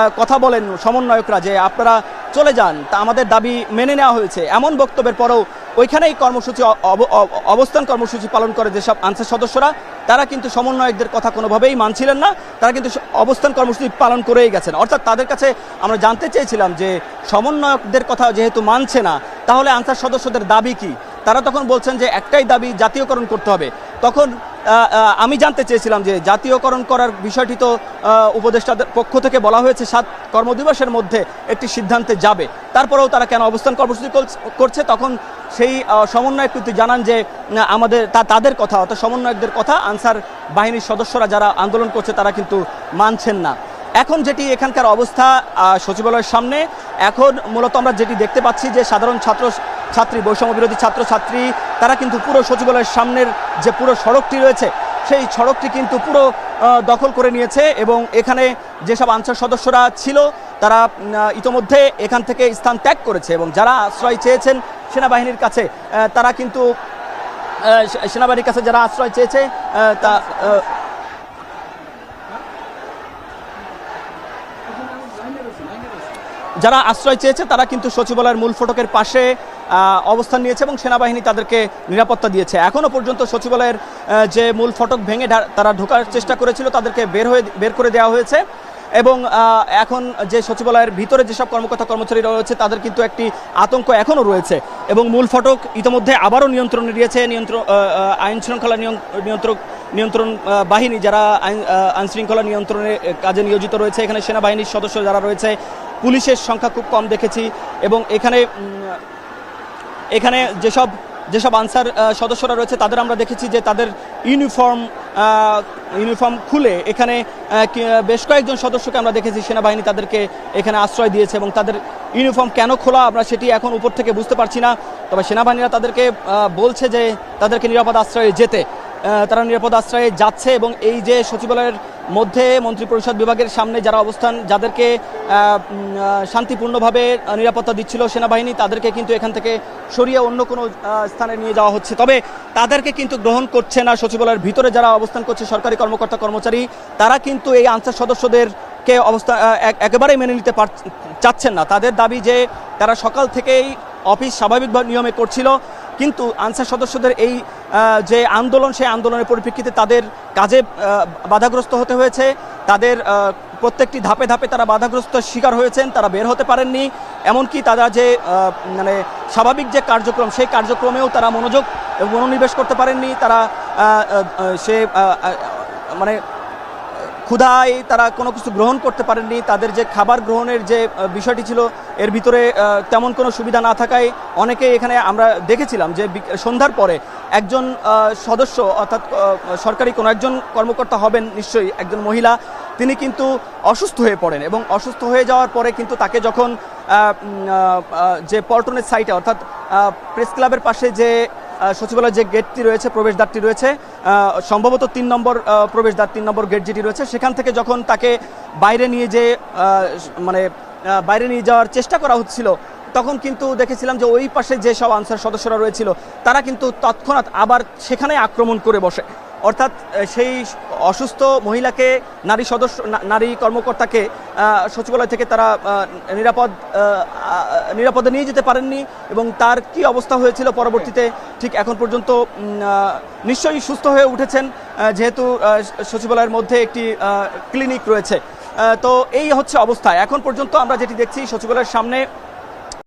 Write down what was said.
কথা বলেন সমন্বয়করা যে আপনারা চলে যান, তা আমাদের দাবি মেনে নেওয়া হয়েছে। এমন বক্তব্যের পরেও ওইখানেই কর্মসূচি অব- অব- অবস্থান কর্মসূচি পালন করে যেসব আনসার সদস্যরা, তারা কিন্তু সমন্বয়কদের কথা কোনোভাবেই মানছিলেন না, তারা কিন্তু অবস্থান কর্মসূচি পালন করেই গেছেন। অর্থাৎ তাদের কাছে আমরা জানতে চেয়েছিলাম যে সমন্বয়কদের কথা যেহেতু মানছে না, তাহলে আনসার সদস্যদের দাবি কি? তারা তখন বলছেন যে একটাই দাবি, জাতীয়করণ করতে হবে। তখন আমি জানতে চেয়েছিলাম যে জাতীয়করণ করার বিষয়টি তো উপদেষ্টাদের পক্ষ থেকে বলা হয়েছে, সাত কর্মদিবসের মধ্যে একটি সিদ্ধান্তে যাবে। তারপরেও তারা কেন অবস্থান কর্মসূচি করছ- তখন সেই সমন্বয়ক কিন্তু জানান যে আমাদের, তা, তাদের কথা, অর্থাৎ সমন্বয়কদের কথা, আনসার বাহিনীর সদস্যরা যারা আন্দোলন করছে, তারা কিন্তু মানছেন না। এখন যেটি এখানকার অবস্থা সচিবালয়ের সামনে, এখন মূলত আমরা যেটি দেখতে পাচ্ছি যে সাধারণ ছাত্র ছাত্রী, বৈষম্য বিরোধী ছাত্রছাত্রী, তারা কিন্তু পুরো সচিবালয়ের সামনের যে পুরো সড়কটি রয়েছে, সেই সড়কটি কিন্তু পুরো দখল করে নিয়েছে এবং এখানে যেসব আনসার সদস্যরা ছিল, তারা ইতোমধ্যে এখান থেকে স্থান ত্যাগ করেছে এবং যারা আশ্রয় চেয়েছেন সেনাবাহিনীর কাছে তারা কিন্তু সেনাবাহিনীর কাছে যারা আশ্রয় চেয়েছে তা যারা আশ্রয় চেয়েছে তারা কিন্তু সচিবালয়ের মূল ফটকের পাশে অবস্থান নিয়েছে এবং সেনাবাহিনী তাদেরকে নিরাপত্তা দিয়েছে। এখনও পর্যন্ত সচিবালয়ের যে মূল ফটক ভেঙে তারা ঢোকার চেষ্টা করেছিল তাদেরকে বের হয়ে বের করে দেওয়া হয়েছে এবং এখন যে সচিবালয়ের ভিতরে যেসব কর্মকর্তা কর্মচারীরা রয়েছে তাদের কিন্তু একটি আতঙ্ক এখনও রয়েছে এবং মূল ফটক ইতিমধ্যে আবারও নিয়ন্ত্রণে দিয়েছে নিয়ন্ত্রণ আইন শৃঙ্খলা নিয়ন্ত্রক নিয়ন্ত্রণ বাহিনী যারা আইন শৃঙ্খলা নিয়ন্ত্রণের কাজে নিয়োজিত রয়েছে। এখানে সেনাবাহিনীর সদস্য যারা রয়েছে, পুলিশের সংখ্যা খুব কম দেখেছি এবং এখানে এখানে যেসব যেসব আনসার সদস্যরা রয়েছে, তাদের আমরা দেখেছি যে তাদের ইউনিফর্ম ইউনিফর্ম খুলে এখানে বেশ কয়েকজন সদস্যকে আমরা দেখেছি, সেনাবাহিনী তাদেরকে এখানে আশ্রয় দিয়েছে এবং তাদের ইউনিফর্ম কেন খোলা আমরা সেটি এখন উপর থেকে বুঝতে পারছি না। তবে সেনাবাহিনীরা তাদেরকে বলছে যে তাদেরকে নিরাপদ আশ্রয়ে যেতে। তারা নিরাপদ আশ্রয়ে যাচ্ছে এবং এই যে সচিবালয়ের মধ্যে মন্ত্রিপরিষদ বিভাগের সামনে যারা অবস্থান, যাদেরকে শান্তিপূর্ণভাবে নিরাপত্তা দিচ্ছিল সেনাবাহিনী, তাদেরকে কিন্তু এখান থেকে সরিয়ে অন্য কোনো স্থানে নিয়ে যাওয়া হচ্ছে। তবে তাদেরকে কিন্তু গ্রহণ করছে না সচিবালয়ের ভিতরে যারা অবস্থান করছে সরকারি কর্মকর্তা, কর্মচারী, তারা কিন্তু এই আনসার সদস্যদেরকে অবস্থা এক- একেবারেই মেনে নিতে পার, চাচ্ছেন না। তাদের দাবি যে তারা সকাল থেকেই অফিস স্বাভাবিক নিয়মে করছিল। কিন্তু আনসার সদস্যদের এই যে আন্দোলন, সেই আন্দোলনের পরিপ্রেক্ষিতে তাদের কাজে বাধাগ্রস্ত হতে হয়েছে। তাদের প্রত্যেকটি ধাপে ধাপে তারা বাধাগ্রস্ত শিকার হয়েছেন, তারা বের হতে পারেননি। এমনকি তারা যে মানে স্বাভাবিক যে কার্যক্রম, সেই কার্যক্রমেও তারা মনোযোগ মনোনিবেশ করতে পারেননি। তারা সে মানে ক্ষুধায় তারা কোনো কিছু গ্রহণ করতে পারেননি, তাদের যে খাবার গ্রহণের যে বিষয়টি ছিল, এর ভিতরে তেমন কোনো সুবিধা না থাকায় অনেকে এখানে আমরা দেখেছিলাম যে সন্ধ্যার পরে একজন সদস্য অর্থাৎ সরকারি কোনো একজন কর্মকর্তা হবেন নিশ্চয়ই, একজন মহিলা, তিনি কিন্তু অসুস্থ হয়ে পড়েন এবং অসুস্থ হয়ে যাওয়ার পরে কিন্তু তাকে যখন যে পল্টনের সাইটে অর্থাৎ প্রেস ক্লাবের পাশে যে সচিবালয়ের যে গেটটি রয়েছে, প্রবেশদ্বারটি রয়েছে সম্ভবত তিন নম্বর প্রবেশদ্বার, তিন নম্বর গেট যেটি রয়েছে, সেখান থেকে যখন তাকে বাইরে নিয়ে যে মানে বাইরে নিয়ে যাওয়ার চেষ্টা করা হচ্ছিল, তখন কিন্তু দেখেছিলাম যে ওই পাশে যেসব আনসার সদস্যরা রয়েছিল, তারা কিন্তু তৎক্ষণাৎ আবার সেখানে আক্রমণ করে বসে। অর্থাৎ সেই অসুস্থ মহিলাকে নারী সদস্য নারী কর্মকর্তাকে সচিবালয় থেকে তারা নিরাপদ নিরাপদে নিয়ে যেতে পারেননি এবং তার কি অবস্থা হয়েছিল পরবর্তীতে, ঠিক এখন পর্যন্ত নিশ্চয়ই সুস্থ হয়ে উঠেছেন যেহেতু সচিবালয়ের মধ্যে একটি ক্লিনিক রয়েছে। তো এই হচ্ছে অবস্থা। এখন পর্যন্ত আমরা যেটি দেখছি, সচিবালয়ের সামনে